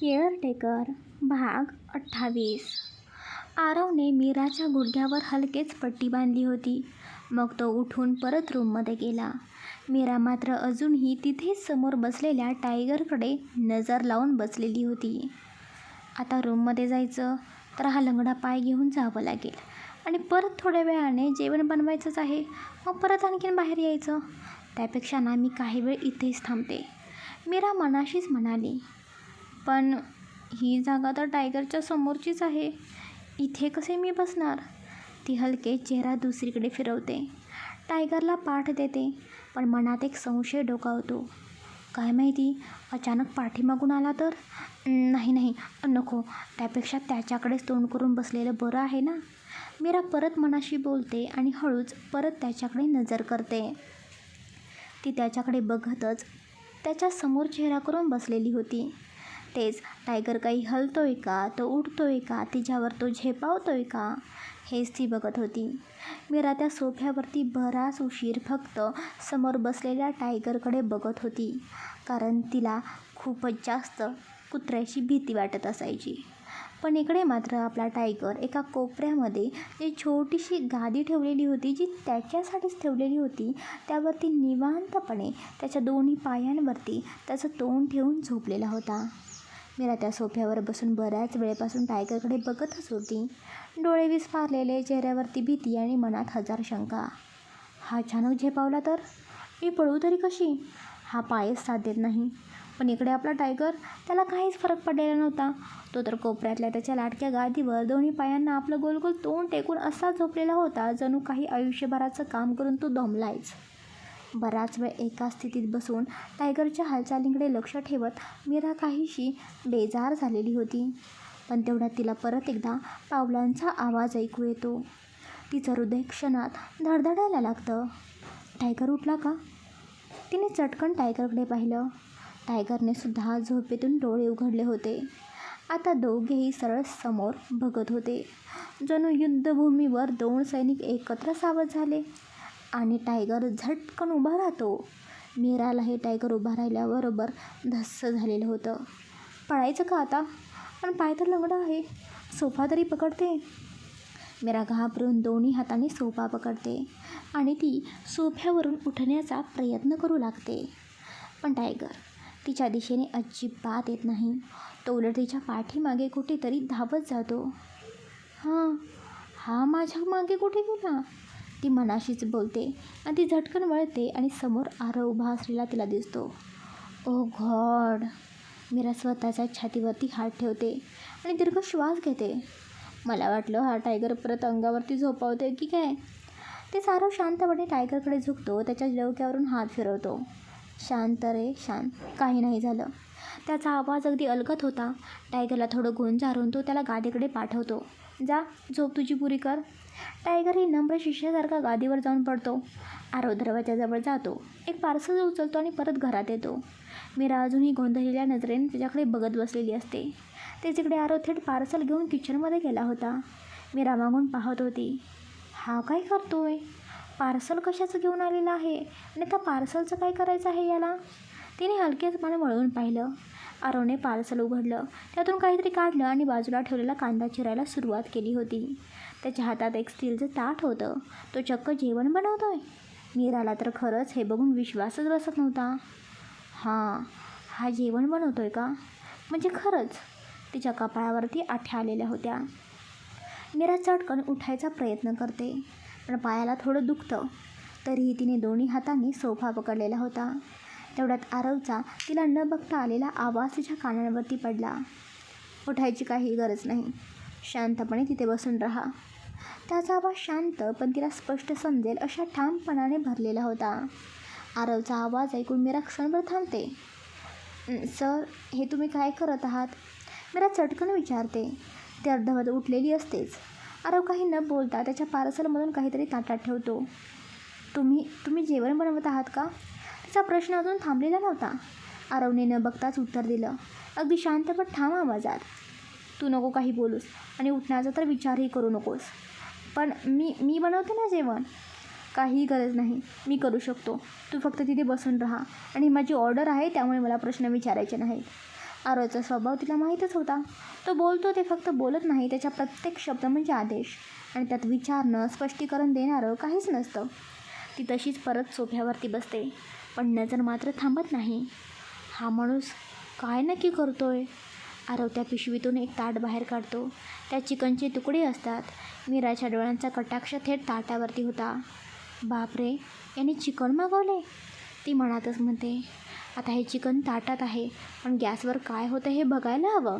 Caretaker भाग अठ्ठावीस. आरवने मीराच्या गुडघ्यावर हलकेच पट्टी बांधली होती. मग तो उठून परत रूममध्ये गेला. मीरा मात्र अजूनही तिथेच समोर बसलेल्या टायगरकडे नजर लावून बसलेली होती. आता रूममध्ये जायचं तर हा लंगडा पाय घेऊन जावं लागेल. आणि परत थोड्या वेळाने जेवण बनवायचंच आहे. मग परत आणखीन बाहेर यायचं. त्यापेक्षा ना मी काही वेळ इथेच थांबते. मीरा मनाशीच म्हणाली पण ही जागा तर टायगरच्या समोरचीच आहे. इथे कसे मी बसणार? ती हलके चेहरा दुसरीकडे फिरवते. टायगरला पाठ देते पण मनात एक संशय डोकावतो. काय माहिती अचानक पाठीमागून आला तर? नाही नाही नको. त्यापेक्षा त्याच्याकडेच तोंड करून बसलेलं बरं आहे ना? मीरा परत मनाशी बोलते आणि हळूच परत त्याच्याकडे नजर करते. ती त्याच्याकडे बघतच त्याच्यासमोर चेहरा करून बसलेली होती. तेच टायगर काही हलतो आहे का? तो उडतोय का? तिच्यावर तो झेपावतो आहे का? हेच ती बघत होती. मीरा त्या सोफ्यावरती बराच उशीर फक्त समोर बसलेल्या टायगरकडे बघत होती कारण तिला खूपच जास्त कुत्र्याची भीती वाटत असायची. पण इकडे मात्र आपला टायगर एका कोपऱ्यामध्ये जी छोटीशी गादी ठेवलेली होती जी त्याच्यासाठीच ठेवलेली होती त्यावरती निवांतपणे त्याच्या दोन्ही पायांवरती त्याचं तोंड ठेवून झोपलेला होता. मीरा त्या सोफ्यावर बसून बऱ्याच वेळेपासून टायगरकडे बघतच होती. डोळे विस्फारलेले चेहऱ्यावरती भीती आणि मनात हजार शंका. हा अचानक झेपावला तर? मी पळू तरी कशी? हा पायच साथ देत नाही. पण इकडे आपला टायगर त्याला काहीच फरक पडलेला नव्हता. तो तर कोपऱ्यातल्या त्याच्या लाटक्या गादीवर दोन्ही पायांना आपलं गोलगोल तोंड टेकून असा झोपलेला होता जणू काही आयुष्यभराचं काम करून तो दमलायच. बराच वेळ एका स्थितीत बसून टायगरच्या हालचालींकडे लक्ष ठेवत मीरा काहीशी बेजार झालेली होती. पण तेवढ्यात तिला परत एकदा पावलांचा आवाज ऐकू येतो. तिचं हृदय क्षणात धडधडायला लागतं. टायगर उठला का? तिने चटकन टायगरकडे पाहिलं. टायगरने सुद्धा झोपेतून डोळे उघडले होते. आता दोघेही सरळ समोर बघत होते. जणू युद्धभूमीवर दोन सैनिक एकत्र सावध झाले. आणि टायगर झटकन उभा राहतो. मीरालाही टायगर उभा राहिल्याबरोबर धस्स झालेलं होतं. पळायचं का आता? पण पाय तर लंगडा आहे. सोफा तरी पकडते. मीरा घाबरून दोन्ही हाताने सोफा पकडते आणि ती सोफ्यावरून उठण्याचा प्रयत्न करू लागते. पण टायगर तिच्या दिशेने अजिबात येत नाही. तो उलट तिच्या पाठीमागे कुठेतरी धावत जातो. हां हा माझ्या मागे कुठे गेला? ती मनाशीच बोलते आणि ती झटकन वळते आणि समोर आरव उभा असलेला तिला दिसतो. ओ घॉड मीरा स्वतःच्या छातीवरती हात ठेवते आणि दीर्घ श्वास घेते. मला वाटलं हा टायगर परत अंगावरती झोपावते की काय? ते सारव शांतपणे टायगरकडे झुकतो त्याच्या डोक्यावरून हात फिरवतो. शांत रे शांत. काही नाही झालं. त्याचा आवाज अगदी अलगत होता. टायगरला थोडं गोंजारून तो त्याला गादीकडे पाठवतो. जा झोप तुझी पुरी कर. टायगर ही नम्र शिष्यासारखा गादीवर जाऊन पडतो. आरव दरवाजाजवळ जातो. एक पार्सल उचलतो आणि परत घरात येतो. मीरा अजूनही गोंधळलेल्या नजरेने त्याच्याकडे बघत बसलेली असते. ते तिकडे आरव थेट पार्सल घेऊन किचनमध्ये गेला होता. मीरा मागून पाहत होती. हा काय करतोय? पार्सल कशाचं घेऊन आलेलं आहे? आणि त्या पार्सलचं काय करायचं आहे याला? तिने हलकेचपणे वळवून पाहिलं. आरवने पार्सल उघडलं. त्यातून काहीतरी काढलं आणि बाजूला ठेवलेला कांदा चिरायला सुरुवात केली होती. त्याच्या हातात एक स्टीलचं ताट होतं. तो चक्क जेवण बनवतोय. मीराला तर खरंच हे बघून विश्वासच बसत नव्हता. हां हा जेवण बनवतोय का? म्हणजे खरंच तिच्या कपाळावरती आठ्या आलेल्या होत्या. मीरा चटकन उठायचा प्रयत्न करते पण पायाला थोडं दुखतं. तरीही तिने दोन्ही हातांनी सोफा पकडलेला होता. तेवढ्यात आरवचा तिला न बघता आलेला आवाज तिच्या कानांवरती पडला. उठायची काही गरज नाही. शांतपणे तिथे बसून राहा. त्याचा आवाज शांत पण तिला स्पष्ट समजेल अशा ठामपणाने भरलेला होता. आरवचा आवाज ऐकून मीरा क्षणभर थांबते. सर हे तुम्ही काय करत आहात? मीरा चटकन विचारते. ती अर्धवट उठलेली असतेच. आरव काही न बोलता त्याच्या पार्सलमधून काहीतरी ताटात ठेवतो. तुम्ही तुम्ही जेवण बनवत आहात का? तिचा प्रश्न अजून थांबलेला नव्हता. आरवने न बघताच उत्तर दिलं. अगदी शांत पण ठाम आवाजात. तू नको काही बोलूस आणि उठण्याचा तर विचारही करू नकोस. पण मी मी बनवते ना जेवण. काही गरज नाही. मी करू शकतो. तू फक्त तिथे बसून राहा. आणि माझी ऑर्डर आहे त्यामुळे मला प्रश्न विचारायचे नाहीत. आरोचा स्वभाव तिला माहीतच होता. तो बोलतो ते फक्त बोलत नाही. त्याच्या प्रत्येक शब्द म्हणजे आदेश. आणि त्यात विचारणं स्पष्टीकरण देणारं काहीच नसतं. ती तशीच परत सोफ्यावरती बसते. पण नजर मात्र थांबत नाही. हा माणूस काय नक्की करतोय? आरवत्या पिशवीतून एक ताट बाहेर काढतो. त्या चिकनचे तुकडे असतात. मीराच्या डोळ्यांचा कटाक्ष थेट ताटावरती होता. बापरे याने चिकन मागवले? ती मनातच म्हणते आता हे चिकन ताटात आहे पण गॅसवर काय होतं हे बघायला हवं.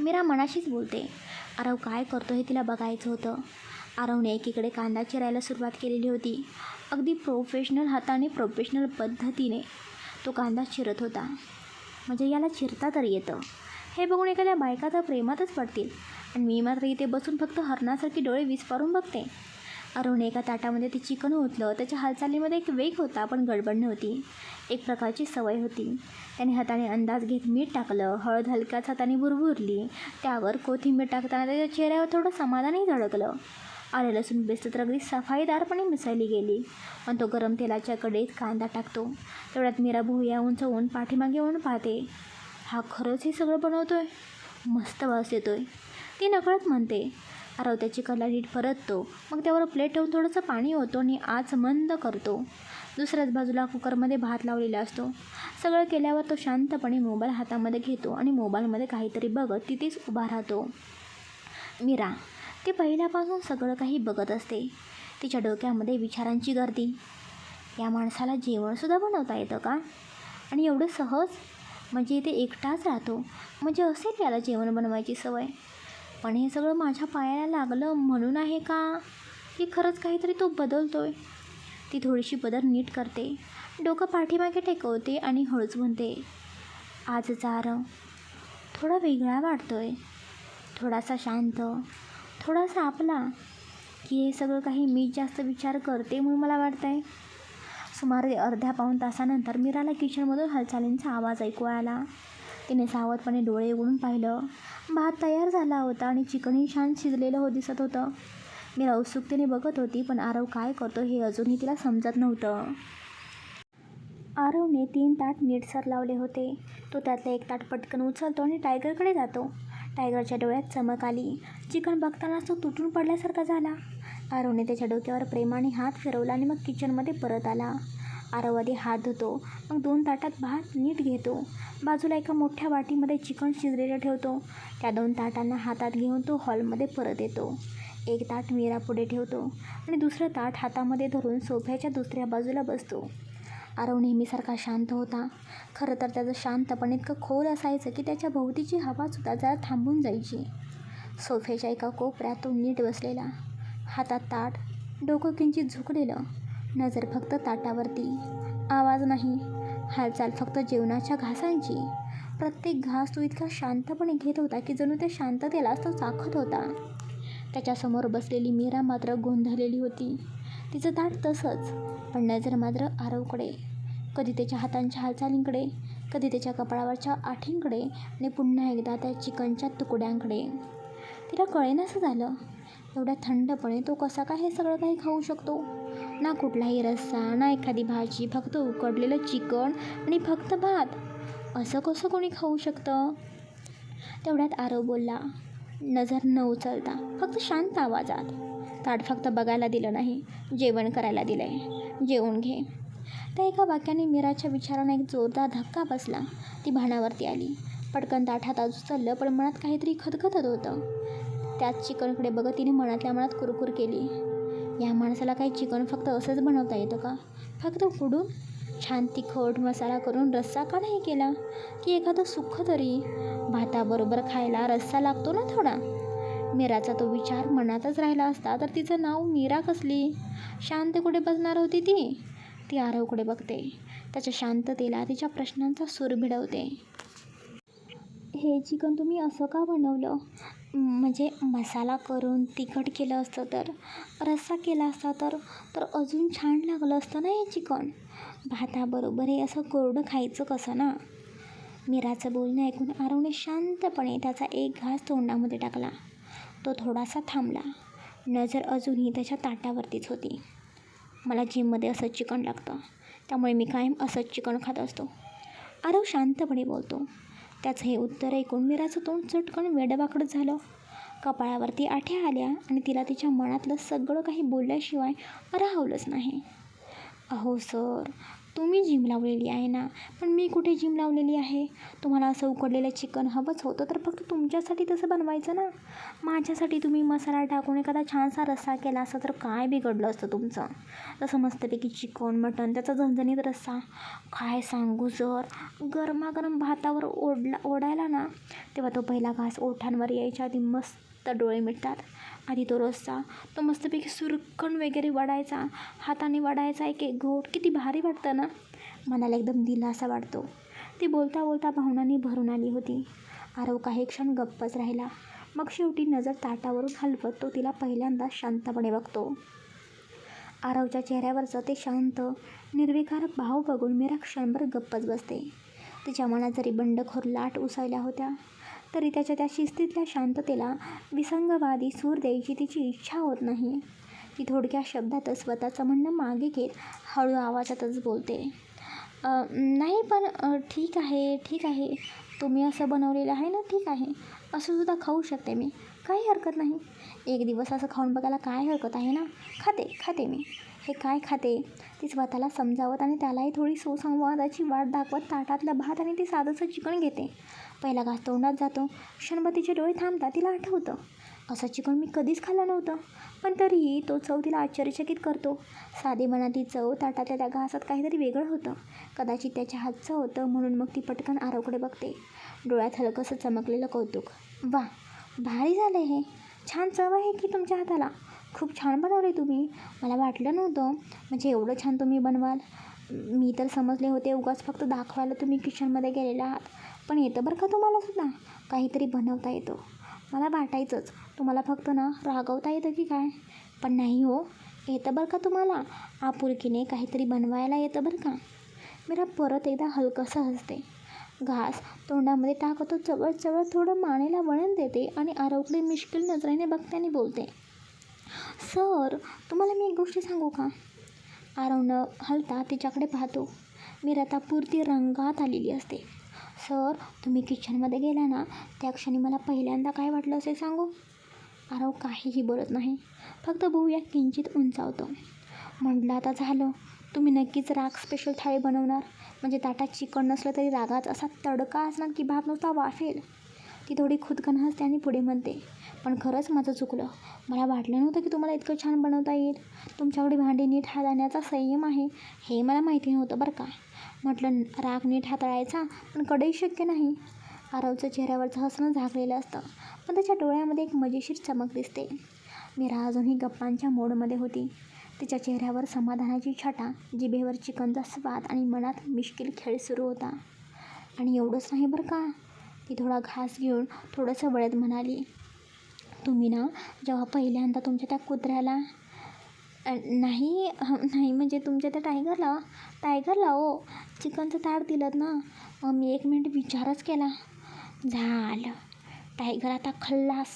मीरा मनाशीच बोलते आरव काय करतो हे तिला बघायचं होतं. आरवने एकीकडे कांदा चिरायला सुरुवात केलेली होती. अगदी प्रोफेशनल हाताने प्रोफेशनल पद्धतीने तो कांदा चिरत होता. म्हणजे याला चिरता तर येतं. हे बघून एखाद्या बायका तर प्रेमातच पडतील. आणि मी मात्र इथे बसून फक्त हरणासारखी डोळे विस्पारून बघते. अरुण एका ताटामध्ये ते चिकन ओतलं. त्याच्या हालचालीमध्ये एक वेग होता पण गडबड नव्हती. एक प्रकारची सवय होती. त्याने हाताने अंदाज घेत मीठ टाकलं. हळद हलक्याच हाताने भुरभुरली त्यावर कोथिंबीर टाकताना त्याच्या चेहऱ्यावर थोडं समाधानही झळकलं. आले लसूण बेस्त तर अगदी सफाईदारपणे मिसळली गेली. पण तो गरम तेलाच्या कडेत कांदा टाकतो. तेवढ्यात मीरा भुया होऊन पाठीमागे येऊन पाहते. हा खरंच हे सगळं आहे मस्त वास येतो आहे ती नकळत म्हणते रवत्याची हो, कला नीट परततो. मग त्यावर प्लेट ठेवून थोडंसं पाणी होतो आणि आच मंद करतो. दुसऱ्याच बाजूला कुकरमध्ये भात लावलेला असतो. सगळं केल्यावर तो शांतपणे मोबाईल हातामध्ये घेतो आणि मोबाईलमध्ये काहीतरी बघत तिथेच उभा राहतो. मीरा ती पहिल्यापासून सगळं काही बघत असते. तिच्या डोक्यामध्ये विचारांची गर्दी. या माणसाला जेवणसुद्धा बनवता येतं का? आणि एवढं सहज म्हणजे इथे एकटाच राहतो. म्हणजे असेल याला जेवण बनवायची सवय. पण हे सगळं माझ्या पायाला लागलं म्हणून आहे का? की खरंच काहीतरी तो बदलतो आहे ती थोडीशी बदल नीट करते. डोकं पाठीमागे टेकवते आणि हळूच म्हणते आज जार थोडा वेगळा वाटतोय. थोडासा शांत. थोडासा आपला. की हे सगळं काही मी जास्त विचार करते म्हणून मला वाटतं आहे सुमारे अर्ध्या पाऊण तासानंतर मीराला किचनमधून हालचालींचा आवाज ऐकू आला. तिने सावधपणे डोळे उघडून पाहिलं. भात तयार झाला होता आणि चिकनही छान शिजलेलं हो दिसत होतं. मीरा उत्सुकतेने बघत होती पण आरव काय करतो हे अजूनही तिला समजत नव्हतं. आरवने तीन ताट नीटसर लावले होते. तो त्यातले एक ताट पटकन उचलतो आणि टायगरकडे जातो. टायगरच्या डोळ्यात चमक आली. चिकन बघतानाच तो तुटून पडल्यासारखा झाला. आरवने त्याच्या डोक्यावर प्रेमाने हात फिरवला आणि मग किचनमध्ये परत आला. आरव आधी हात धुतो. मग दोन ताटात भात नीट घेतो. बाजूला एका मोठ्या वाटीमध्ये चिकन शिजलेलं ठेवतो. त्या दोन ताटांना हातात घेऊन तो हॉलमध्ये परत येतो. एक ताट मीरा पुढे ठेवतो आणि दुसरं ताट हातामध्ये धरून सोफ्याच्या दुसऱ्या बाजूला बसतो. आरव नेहमीसारखा शांत होता. खरं तर त्याचं शांतपण इतकं खोल असायचं की त्याच्या भोवतीची हवासुद्धा जरा थांबून जायची. सोफ्याच्या एका कोपऱ्यात तो नीट बसलेला. हातात ताट. डोकं किंचित झुकलेलं. नजर फक्त ताटावरती. आवाज नाही. हालचाल फक्त जेवणाच्या घासांची. प्रत्येक घास तो इतका शांतपणे घेत होता की जणू त्या शांततेलाच तो चाखत होता. त्याच्यासमोर बसलेली मीरा मात्र गोंधळलेली होती. तिचं ताट तसंच पण नजर मात्र आरवकडे. कधी त्याच्या हातांच्या हालचालींकडे कधी त्याच्या कपाळावरच्या आठींकडे आणि पुन्हा एकदा त्या चिकनच्या तुकड्यांकडे. तिला कळेनासं झालं. एवढ्या थंडपणे तो कसा काय हे सगळं काही खाऊ शकतो? ना कुठलाही रस्सा ना एखादी भाजी फक्त उकडलेलं चिकन आणि फक्त भात. असं कसं कोणी खाऊ शकतं? तेवढ्यात आरव बोलला नजर न उचलता फक्त शांत आवाजात. ताट फक्त बघायला दिलं नाही जेवण करायला दिलं आहे जेवून घे. त्या एका वाक्याने मीराच्या विचारांना एक जोरदार धक्का बसला. ती भानावरती आली. पटकन ताट हातात उचललं पण मनात काहीतरी खदखदत होतं. त्याच चिकनकडे बघत तिने मनातल्या मनात कुरकुर केली. या माणसाला काही चिकन फक्त असंच बनवता येतं का? फक्त उकडून छान तिखट मसाला करून रस्सा का नाही केला? की एखादं सुख तरी? भाताबरोबर खायला रस्सा लागतो ना थोडा? मीराचा तो विचार मनातच राहिला असता तर तिचं नाव मीरा कसली? शांत कुठे बसणार होती ती? ती आरवकडे बघते. त्याच्या शांततेला तिच्या प्रश्नांचा सूर भिडवते. हे चिकन तुम्ही असं का बनवलं? म्हणजे मसाला करून तिखट केलं असतं तर रस्सा केला असता तर तर अजून छान लागलं असतं ना हे चिकन? भाताबरोबर हे असं कोरडं खायचं कसं ना? मीराचं बोलणं ऐकून आरवने शांतपणे त्याचा एक घास तोंडामध्ये टाकला. तो थोडासा थांबला. नजर अजूनही त्याच्या ताटावरतीच होती. मला जिममध्ये असंच चिकन लागतं. त्यामुळे मी कायम असंच चिकन खात असतो. आरव शांतपणे बोलतो. त्याचं हे उत्तर ऐकून मीराचं तोंड चटकन वेडवाकडं झालं. कपाळावरती आठ्या आल्या आणि तिला तिच्या मनातलं सगळं काही बोलल्याशिवाय राहवलंच नाही. अहो सर तुम्ही जिम लावलेली आहे ना? पण मी कुठे जिम लावलेली आहे? तुम्हाला असं उकडलेलं चिकन हवंच होतं तर फक्त तुमच्यासाठी तसं बनवायचं ना? माझ्यासाठी तुम्ही मसाला टाकून एखादा छानसा रस्सा केला असता तर काय बिघडलं असतं तुमचं? तसं मस्तपैकी चिकन मटण त्याचा झणझणीत रस्सा. काय सांगू सर गरमागरम भातावर ओढला ओढायला ना तेव्हा तो पहिला घास ओठांवर यायच्या आधी मस्त डोळे मिटतात. आधी तो रस्सा तो मस्तपैकी सुरकण वगैरे वाढायचा हाताने वाढायचा एक एक घोट. किती भारी वाटतं ना? मनाला एकदम दिलासा वाटतो. ती बोलता बोलता भावनांनी भरून आली होती. आरव काही क्षण गप्पच राहिला. मग शेवटी नजर ताटावरून हलवत तो तिला पहिल्यांदा शांतपणे बघतो. आरवच्या चेहऱ्यावरचं ते शांत निर्विकार भाव बघून मीरा क्षणभर गप्पच बसते. तिच्या मनात जरी बंडखोर लाट उसळल्या होत्या तरी त्याच्या त्या शिस्तीतल्या शांततेला विसंगवादी सूर द्यायची तिची इच्छा होत नाही. ती थोडक्या शब्दातच स्वतःचं म्हणणं मागे घेत हळू आवाजातच बोलते. नाही पण ठीक आहे ठीक आहे. तुम्ही असं बनवलेलं आहे ना ठीक आहे. असं सुद्धा खाऊ शकते मी. काही हरकत नाही. एक दिवस असं खाऊन बघायला काय हरकत आहे ना? खाते खाते मी. हे काय खाते ती स्वतःला समजावत आणि त्यालाही थोडी सुसंवादाची वाट दाखवत ताटातलं भात आणि ते साधंसं चिकन घेते. पहिला घास तोंडात जातो. क्षणभर तिचे डोळे थांबता तिला आठवतं. असं चिकन मी कधीच खाल्लं नव्हतं पण तरीही तो चव तिला आश्चर्यचकित करतो. साधी मनाती चव ताटातल्या त्या घासात काहीतरी वेगळं होतं. कदाचित त्याच्या हातचं होतं म्हणून मग ती पटकन आरवकडे बघते. डोळ्यात हलकंसं चमकलेलं कौतुक. वा भारी झालं हे. छान चव आहे की तुमच्या हाताला? खूप छान बनवले तुम्ही. मला वाटलं नव्हतं. म्हणजे एवढं छान तुम्ही बनवाल. मी तर समजले होते उगाच फक्त दाखवायला तुम्ही किचनमध्ये गेलेला आहात. पण येतं बरं का तुम्हाला सुद्धा? काहीतरी बनवता येतं. मला वाटायचंच. तुम्हाला फक्त ना रागवता येतं की काय? पण नाही हो. येतं बरं का तुम्हाला? आपुलकीने काहीतरी बनवायला येतं बरं का? मीरा परत एकदा हलकंसं हसते. घास तोंडामध्ये टाकतो जवळ जवळ थोडं मानेला वळण देते आणि आरवकडे मिश्किल नजरेने बघते बोलते. सर तुम्हाला मी एक गोष्ट सांगू का? आरव हलता तिच्याकडे पाहतो. मीरा आता पुरती रंगात आलेली असते. सर तुम्ही किचनमध्ये गेला ना त्या क्षणी मला पहिल्यांदा काय वाटलं असेल सांगू? आरव हो, काहीही बोलत नाही. फक्त या किंचित उंचावतो. म्हटलं आता झालं. तुम्ही नक्कीच राग स्पेशल थाळी बनवणार. म्हणजे ताटात चिकन नसलं तरी रागाचा असा तडका असणार की भात नुसता वाफेल. ती थोडी खुदकन हसते आणि पुढे म्हणते पण खरंच माझं चुकलं. मला वाटलं नव्हतं की तुम्हाला इतकं छान बनवता येईल. तुमच्याकडे भांडी नीट हाताळण्याचा संयम आहे. हे मला माहिती नव्हतं बरं का. म्हटलं राग नीट हाताळायचा पण कडेही शक्य नाही. आरवचं चेहऱ्यावरचं हसणं झाकलेलं असतं पण त्याच्या डोळ्यामध्ये एक मजेशीर चमक दिसते. मीरा अजूनही गप्पांच्या मोडमध्ये होती. तिच्या चेहऱ्यावर समाधानाची छटा जिभेवर चिकनचा स्वाद आणि मनात मिश्किल खेळ सुरू होता. आणि एवढंच नाही बरं का? ती थोडा घास घेऊन थोडंसं वळत म्हणाली. तुम्ही ना जेव्हा पहिल्यांदा तुमच्या त्या कुत्र्याला नाही नाही म्हणजे तुमच्या त्या टायगरला टायगरला हो चिकनचं ताट दिलं ना मग मी एक मिनिट विचारच केला. झालं. टायगर आता खल्लास.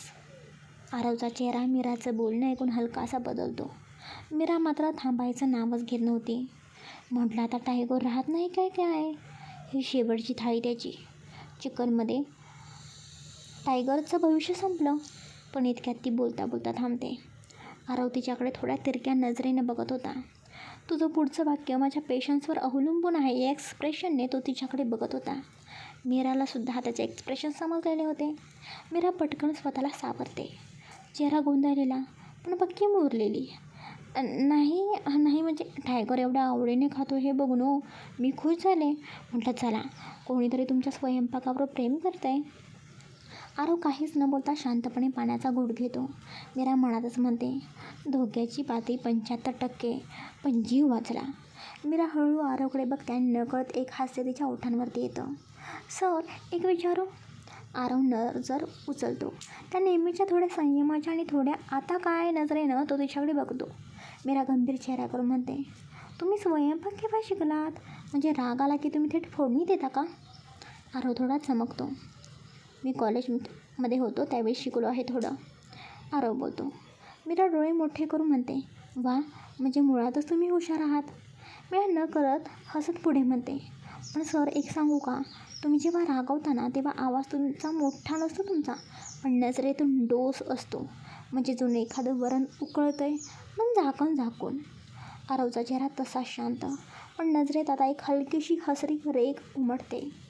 आरवचा चेहरा मीराचं बोलणं ऐकून हलकासा बदलतो. मीरा मात्र थांबायचं नावच घेत नव्हती. म्हटलं आता टायगर राहत नाही काय काय? ही शेवटची थाळी त्याची. चिकनमध्ये टायगरचं भविष्य संपलं. पण इतक्यात ती बोलता बोलता थांबते. आरव तिच्याकडे थोड्या तिरक्या नजरेने बघत होता. तुझं पुढचं वाक्य माझ्या पेशन्सवर अवलंबून आहे या एक्सप्रेशनने तो तिच्याकडे बघत होता. मीराला सुद्धा त्याचे एक्सप्रेशन समजलेले होते. मीरा पटकन स्वतःला सावरते. चेहरा गोंधळलेला पण पक्की मुरलेली. नाही नाही म्हणजे टायगर एवढ्या आवडीने खातो हे बघून मी खुश झाले. म्हटलं चला कोणीतरी तुमच्या स्वयंपाकावर प्रेम करतं आहे आरव काहीच न बोलता शांतपणे पाण्याचा घोट घेतो. मीरा मनातच म्हणते धोक्याची पातळी पंच्याहत्तर टक्के पण जीव वाचला. मीरा हळू आरवकडे बघते आणि नकळत एक हास्य तिच्या ओठांवरती येतं. सर एक विचारू? आरव नजर उचलतो. त्या नेहमीच्या थोड्या संयमाच्या आणि थोड्या आता काय नजरेनं तो तिच्याकडे बघतो. मीरा गंभीर चेहरा करून म्हणते तुम्ही स्वयंपाक केव्हा शिकलात? म्हणजे राग आला की तुम्ही थेट फोडणी देता का? आरव थोडा चमकतो. मी कॉलेजमध्ये होतो त्यावेळी शिकलो आहे थोडं. आरव बोलतो. मीरा डोळे मोठे करून म्हणते वा म्हणजे मुळातच तुम्ही हुशार आहात. मीरा न करत हसत पुढे म्हणते पण सर एक सांगू का? तुम्ही जेव्हा रागवता ना तेव्हा आवाज तुमचा मोठा नसतो तुमचा पण नजरेतून डोस असतो. म्हणजे जुनं एखादं वरण उकळतं आहे पण झाकून. झाकून आरवचा चेहरा तसा शांत पण नजरेत आता एक हलकीशी हसरी रेख उमटते.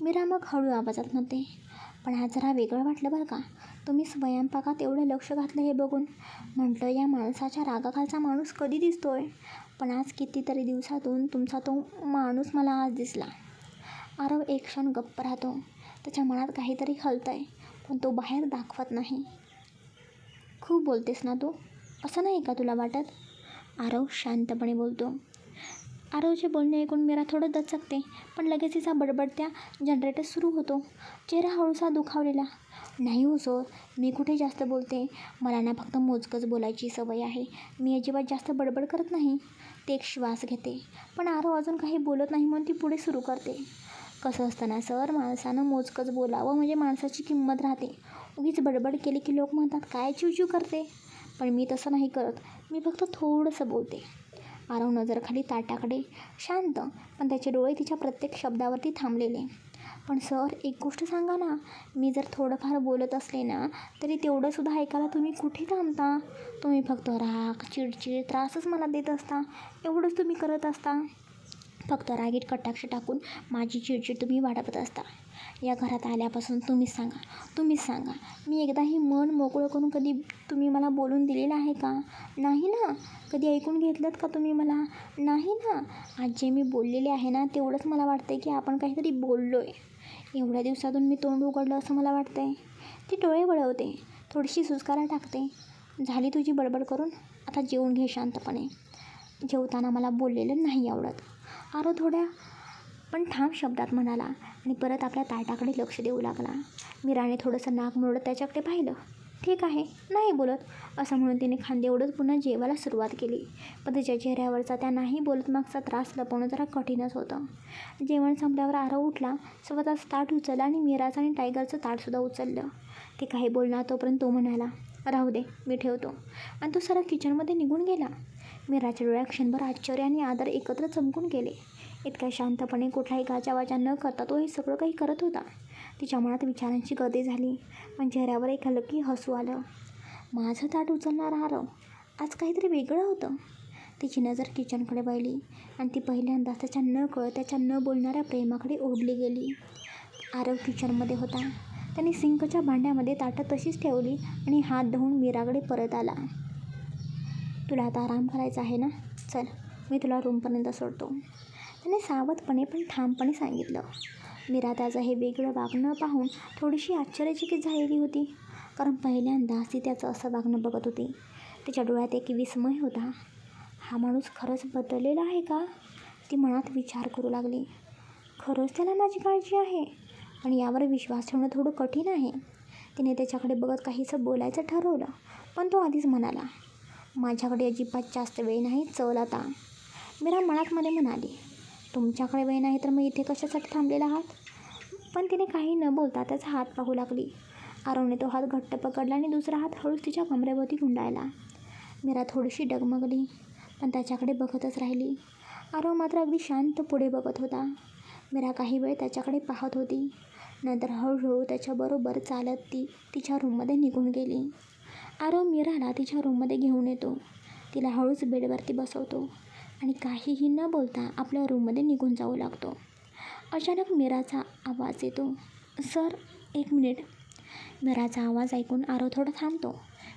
मीरा मग हळू आवाजात म्हणते पण आज जरा वेगळं वाटलं बरं का? तुम्ही स्वयंपाकात एवढं लक्ष घातलं हे बघून. म्हटलं या माणसाच्या रागाखालचा माणूस कधी दिसतो आहे पण आज कितीतरी दिवसातून तुमचा तो माणूस मला आज दिसला. आरव एक क्षण गप्प राहतो. त्याच्या मनात काहीतरी हलतं आहे पण तो बाहेर दाखवत नाही. खूप बोलतेस ना तू? असं नाही का तुला वाटत? आरव शांतपणे बोलतो. आरवचे बोलणे ऐकून मीरा थोडं दचकते पण लगेच तिचा बडबडत्या जनरेटर सुरू होतो. चेहरा हळूसा दुखावलेला. नाही हो सर मी कुठे जास्त बोलते? मला ना फक्त मोजकंच बोलायची सवय आहे. मी अजिबात जास्त बडबड करत नाही. ते एक श्वास घेते पण आरव अजून काही बोलत नाही म्हणून ती पुढे सुरू करते. कसं असतं ना सर माणसानं मोजकंच बोलावं म्हणजे माणसाची किंमत राहते. उगीच बडबड केली की लोक म्हणतात काय चिवचिव करते? पण मी तसं नाही करत. मी फक्त थोडंसं बोलते. आरव नजर खाली ताटाकडे शांत पण त्याचे डोळे तिच्या प्रत्येक शब्दावरती थांबलेले. पण सर एक गोष्ट सांगा ना मी जर थोडंफार बोलत असले ना तरी तेवढंसुद्धा ऐकायला तुम्ही कुठे थांबता? तुम्ही फक्त राग चिडचिड त्रासच मला देत असता. एवढंच तुम्ही करत असता. फक्त रागीट कटाक्ष टाकून माझी चिडचिड तुम्ही वाढवत असता. या घरात आल्यापासून तुम्हीच सांगा तुम्हीच सांगा. मी एकदाही मन मोकळं करून कधी तुम्ही मला बोलून दिलेलं आहे का? नाही ना? कधी ऐकून घेतलं का तुम्ही मला? नाही ना? आज जे मी बोललेले आहे ना तेवढंच मला वाटतं आहे की आपण काहीतरी बोललो आहे एवढ्या दिवसातून मी तोंड उघडलं असं मला वाटतं आहे ती डोळे वळवते थोडीशी सुस्कारा टाकते. झाली तुझी बडबड करून? आता जेवून घे शांतपणे. जेवताना मला बोललेलं नाही आवडत. आरो थोड्या पण ठाम शब्दात म्हणाला आणि परत आपल्या ताटाकडे लक्ष देऊ लागला. मीराने थोडंसं नाक मुरडत त्याच्याकडे पाहिलं. ठीक आहे नाही बोलत असं म्हणून तिने खांदे ओढत पुन्हा जेवायला सुरुवात केली. पण तिच्या चेहऱ्यावरचा त्या नाही बोलत मागचा त्रास लपवणं जरा कठीणच होतं. जेवण संपल्यावर आरव उठला स्वतःच ताट उचलला आणि मीराचं आणि टायगरचं ताटसुद्धा उचललं. ते काही बोलणार तोपर्यंत तो म्हणाला राहू दे मी ठेवतो. आणि तो सरळ किचनमध्ये निघून गेला. मीराच्या डोळ्या क्षणभर आश्चर्य आणि आदर एकत्र चमकून गेले. इतक्या शांतपणे कुठलाही गाजावाजा न करता तो हे सगळं काही करत होता. तिच्या मनात विचारांची गर्दी झाली. पण चेहऱ्यावर एक हलकी हसू आलं. माझं ताट उचलणार आलं आज काहीतरी वेगळं होतं. तिची नजर किचनकडे वळली आणि ती पहिल्यांदाच त्याच्या न कळ त्याच्या न बोलणाऱ्या प्रेमाकडे ओढली गेली. आरव किचनमध्ये होता. त्याने सिंकच्या भांड्यामध्ये ताटं तशीच ठेवली आणि हात धुवून मीराकडे परत आला. तुला आता आराम करायचा आहे ना? चल मी तुला रूमपर्यंत सोडतो. त्याने सावधपणे पण ठामपणे सांगितलं. मीरा त्याचं हे वेगळं वागणं पाहून थोडीशी आश्चर्यचकित झालेली होती. कारण पहिल्यांदाच ती त्याचं असं वागणं बघत होती. तिच्या डोळ्यात एक विस्मय होता. हा माणूस खरंच बदललेला आहे का? ती मनात विचार करू लागली. खरंच त्याला माझी काळजी आहे पण यावर विश्वास ठेवणं थोडं कठीण आहे. तिने त्याच्याकडे बघत काहीसं बोलायचं ठरवलं पण तो आधीच म्हणाला माझ्याकडे अजिबात जास्त वेळ नाही चल आता. मीरा मनातमध्ये म्हणाली तुमच्याकडे वेळ नाही तर मग इथे कशासाठी थांबलेला आहात? पण तिने काही न बोलता त्याचा हात पाहू लागली. आरवने तो हात घट्ट पकडला आणि दुसरा हात हळूच तिच्या कमरेभोवती गुंडाळला. मीरा थोडीशी डगमगली पण त्याच्याकडे बघतच राहिली. आरव मात्र अगदी शांत पुढे बघत होता. मीरा काही वेळ त्याच्याकडे पाहत होती. नंतर हळूहळू त्याच्याबरोबर चालत ती तिच्या रूममध्ये निघून गेली. आरव मीराला तिच्या रूममध्ये घेऊन येतो. तिला हळूच बेडवरती बसवतो आणि काहीही न बोलता आपल्या रूममध्ये निघून जाऊ लागतो. अचानक मीराचा आवाज येतो. सर एक मिनिट. मीराचा आवाज ऐकून आरव थोडा थांबतो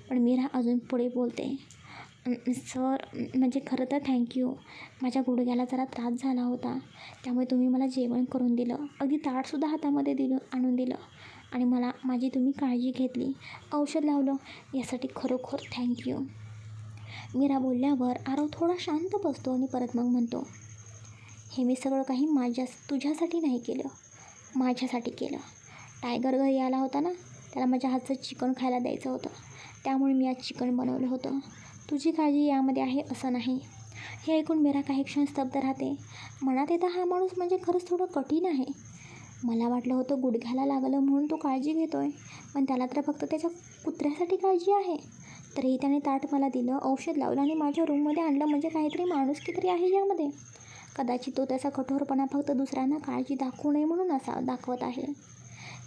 पण मीरा अजून पुढे बोलते. सर म्हणजे खरं तर थँक्यू माझ्या गुडघ्याला जरा त्रास झाला होता. त्यामुळे तुम्ही मला जेवण करून दिलं. अगदी ताटसुद्धा हातामध्ये दिलं आणून दिलं. आणि मला माझी तुम्ही काळजी घेतली. औषध लावलं. यासाठी खरोखर थँक्यू मीरा बोलल्यावर आरव थोडा शांत बसतो आणि परत मग म्हणतो हे मी सगळं काही माझ्या तुझ्यासाठी नाही केलं. माझ्यासाठी केलं. टायगर घरी आला होता ना त्याला माझ्या हातचं चिकन खायला द्यायचं होतं. त्यामुळे मी आज चिकन बनवलं होतं. तुझी काळजी यामध्ये आहे असं नाही. हे ऐकून मीरा काही क्षण स्तब्ध राहते. मनात येता हा माणूस म्हणजे खरंच थोडं कठीण आहे. मला वाटलं होतं गुडघ्याला लागलं म्हणून तो काळजी घेतो आहे पण त्याला तर फक्त त्याच्या कुत्र्यासाठी काळजी आहे. तरीही त्याने ताट मला दिलं औषध लावलं आणि माझ्या रूममध्ये आणलं म्हणजे काहीतरी माणुसकी तरी आहे यामध्ये. कदाचित तो त्याचा कठोरपणा फक्त दुसऱ्यांना काळजी दाखवू नये म्हणून असा दाखवत आहे.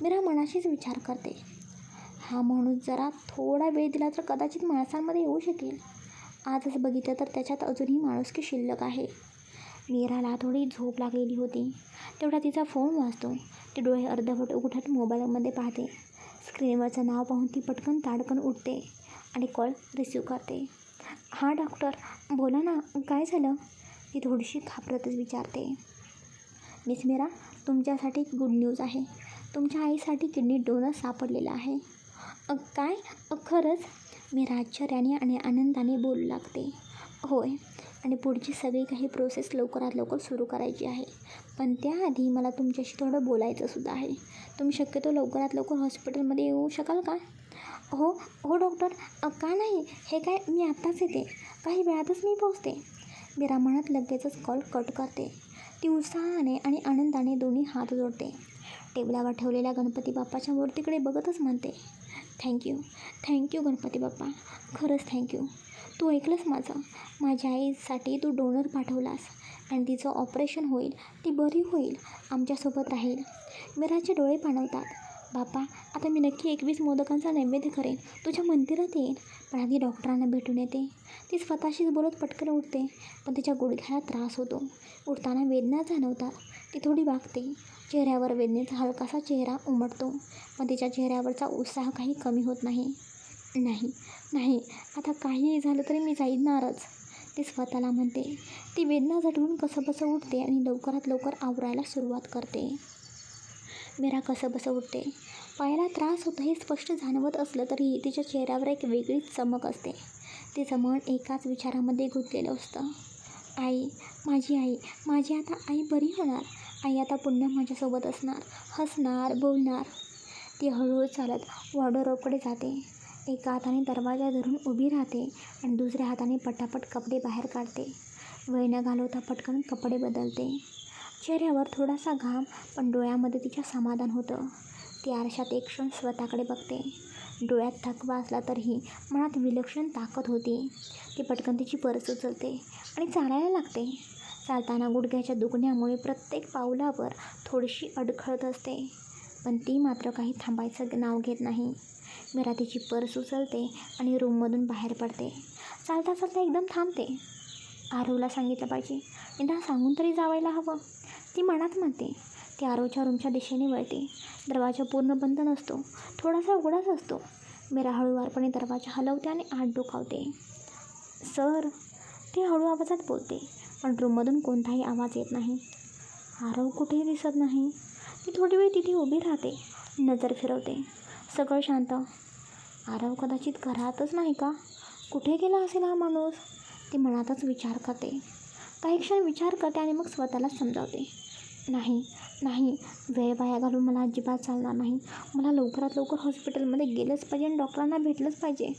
मीरा मनाशीच विचार करते. हा माणूस जरा थोडा वेळ दिला तर कदाचित माणसांमध्ये येऊ शकेल. आजच बघितलं तर त्याच्यात अजूनही माणुसकी शिल्लक आहे. मीराला थोडी झोप लागलेली होती. तेवढा तिचा फोन वाजतो. ती डोळे अर्धवट उघडत मोबाईलमध्ये पाहते. स्क्रीनवरचं नाव पाहून ती पटकन ताडकन उठते आणि कॉल रिसीव करते. हां डॉक्टर बोला ना काय झालं? ती थोडीशी घाबरतच विचारते. मिस मीरा तुमच्यासाठी एक गुड न्यूज आहे. तुमच्या आईसाठी किडनी डोनर सापडलेला आहे. अ, काय? खरंच? मी आश्चर्याने आणि आनंदाने बोलू लागते. होय. आणि पुढची सगळी काही प्रोसेस लवकरात लवकर सुरू करायची आहे. पण त्याआधी मला तुमच्याशी थोडं बोलायचं सुद्धा आहे. तुम्ही शक्यतो लवकरात लवकर हॉस्पिटलमध्ये येऊ शकाल का? हो हो डॉक्टर का नाही? हे काय मी आत्ताच येते. काही वेळातच मी पोहोचते. मी म्हणत लगेचच कॉल कट करते. ती उत्साहाने आणि आनंदाने दोन्ही हात जोडते. टेबलावर ठेवलेल्या गणपती बाप्पाच्या मूर्तीकडे बघतच म्हणते. Thank you thank you Ganpati Bappa. खरंच थँक्यू तू ऐकलंस माझं? माझ्या आईसाठी तू डोनर पाठवलास आणि तिचं ऑपरेशन होईल ती बरी होईल आमच्यासोबत राहील. मिराचे डोळे पाणवतात. बापा आता मी नक्की एकवीस मोदकांचा नैवेद्य करेन. तुझ्या मंदिरात येईन. पण आधी डॉक्टरांना भेटून येते. ती स्वतःशीच बोलत पटकन उठते पण तिच्या गुडघ्याला त्रास होतो. उठताना वेदना जाणवतात. ती थोडी वागते चेहऱ्यावर वेदनेचा हलकासा चेहरा उमटतो. पण तिच्या चेहऱ्यावरचा उत्साह काही कमी होत नाही. नाही. नाही. आता काहीही झालं तरी मी जाईनारच ती स्वतःला म्हणते. ती वेदना झटवून कसं बसं उठते आणि लवकरात लवकर आवरायला सुरुवात करते. मेरा कसं बसं उठते. पायाला त्रास होतो हे स्पष्ट जाणवत असलं तरीही तिच्या चेहऱ्यावर एक वेगळीच चमक असते. तिचं मन एकाच विचारामध्ये गुंतलेलं असतं. आई माझी आई माझी आता आई बरी होणार? आई आता पुन्हा माझ्यासोबत असणार हसणार बोलणार. ती हळूहळू चालत वॉर्डरोबकडे जाते. एका हाताने दरवाजा धरून उभी राहते आणि दुसऱ्या हाताने पटापट कपडे बाहेर काढते. वेळ न घालवता पटकन कपडे बदलते. चेहऱ्यावर थोडासा घाम पण डोळ्यामध्ये तिच्या समाधान होतं. ती आरशात एक क्षण स्वतःकडे बघते. डोळ्यात थकवा असला तरीही मनात विलक्षण ताकद होती. ती पटकन तिची परस उचलते आणि चालायला लागते. चालताना गुडघ्याच्या दुखण्यामुळे प्रत्येक पावलावर थोडीशी अडखळत असते. पण ती मात्र काही थांबायचं नाव घेत नाही. मीरा तिची पर्स उचलते आणि रूममधून बाहेर पडते. चालता चालता एकदम थांबते. आरूला सांगितलं पाहिजे निदान सांगून तरी जावायला हवं. ती मनात म्हणते. ती आरूच्या रूमच्या दिशेने वळते. दरवाजा पूर्ण बंद नसतो. थोडासा उघडाच असतो. मीरा हळूवारपणे दरवाजा हलवते आणि आत डोकावते. सर ती हळू आवाजात बोलते पण रूममधून कोणताही आवाज येत नाही. आरव कुठेही दिसत नाही. ती थोडी वेळ तिथे उभी राहते. नजर फिरवते. सगळं शांत. आरव कदाचित घरातच नाही का? कुठे गेला असेल हा माणूस? ती मनातच विचार करते. काही क्षण विचार करते आणि मग स्वतःला समजावते. नाही नाही वेळ वाया घालून मला अजिबात चालणार नाही. मला लवकरात लवकर हॉस्पिटलमध्ये गेलंच पाहिजे आणि डॉक्टरांना भेटलंच पाहिजे.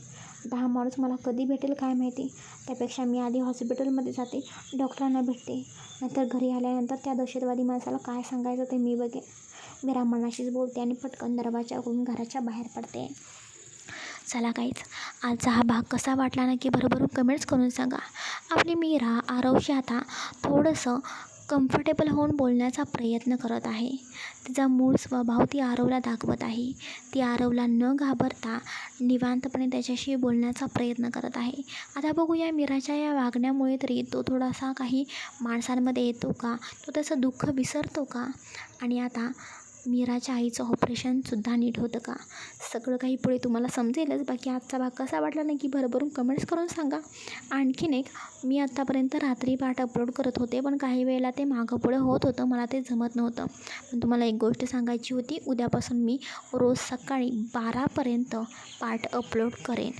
दहा माणूस मला कधी भेटेल काय माहिती? त्यापेक्षा मी आधी हॉस्पिटलमध्ये जाते डॉक्टरांना भेटते. नंतर घरी आल्यानंतर त्या दहशतवादी माणसाला काय सांगायचं ते मी बघेन. मीरा मनाशीच बोलते आणि पटकन दरवाजा उघडून घराच्या बाहेर पडते. चला काहीच आजचा हा भाग कसा वाटला नक्की भरभरून कमेंट्स करून सांगा. आपली मीरा आरवशी आता थोडंसं कम्फर्टेबल होऊन बोलण्याचा प्रयत्न करत आहे. तिचा मूळ स्वभाव ती आरवला दाखवत आहे. ती आरवला न घाबरता निवांतपणे त्याच्याशी बोलण्याचा प्रयत्न करत आहे. आता बघूया मीराच्या या वागण्यामुळे तरी तो थोडासा काही माणसांमध्ये येतो का? तो त्याचं दुःख विसरतो का? आणि आता मीराच्या आईचं ऑपरेशनसुद्धा नीट होतं का? सगळं काही पुढे तुम्हाला समजेलच. बाकी आजचा भाग कसा वाटला नाही की भरभरून कमेंट्स करून सांगा. आणखीन एक मी आत्तापर्यंत रात्री पाठ अपलोड करत होते पण काही वेळेला ते मागं पुढे होत होतं. मला ते जमत नव्हतं. पण तुम्हाला एक गोष्ट सांगायची होती. उद्यापासून मी रोज सकाळी बारापर्यंत पाठ अपलोड करेन.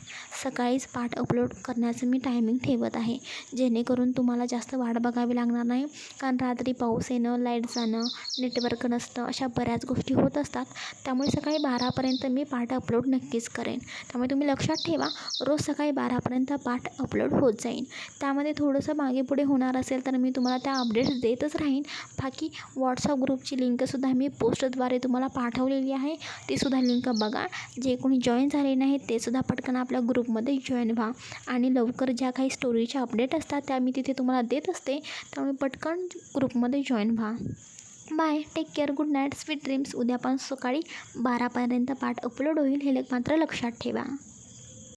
सकाळीच पाठ अपलोड करण्याचं मी टायमिंग ठेवत आहे. जेणेकरून तुम्हाला जास्त वाट बघावी लागणार नाही. कारण रात्री पाऊस येणं लाइट जाणं नेटवर्क नसतं अशा बऱ्याच बऱ्याच गोष्टी होत असतात. त्यामुळे सकाळी बारापर्यंत मी पाठ अपलोड नक्कीच करेन. त्यामुळे तुम्ही लक्षात ठेवा रोज सकाळी बारापर्यंत पाठ अपलोड होत जाईल त्यामध्ये थोडंसं मागे पुढे होणार असेल तर मी तुम्हाला त्या अपडेट्स देतच राहीन. बाकी व्हॉट्सअप ग्रुपची लिंकसुद्धा मी पोस्टद्वारे तुम्हाला पाठवलेली आहे. तीसुद्धा लिंक बघा. जे कोणी जॉईन झाले नाहीत तेसुद्धा पटकन आपल्या ग्रुपमध्ये जॉईन व्हा. आणि लवकर ज्या काही स्टोरीच्या अपडेट असतात त्या मी तिथे तुम्हाला देत असते. त्यामुळे पटकन ग्रुपमध्ये जॉईन व्हा. Bye. Take care good night sweet dreams उद्या पण सकाळी बारापर्यंत पाठ अपलोड होईल. हे मात्र लक्षात ठेवा.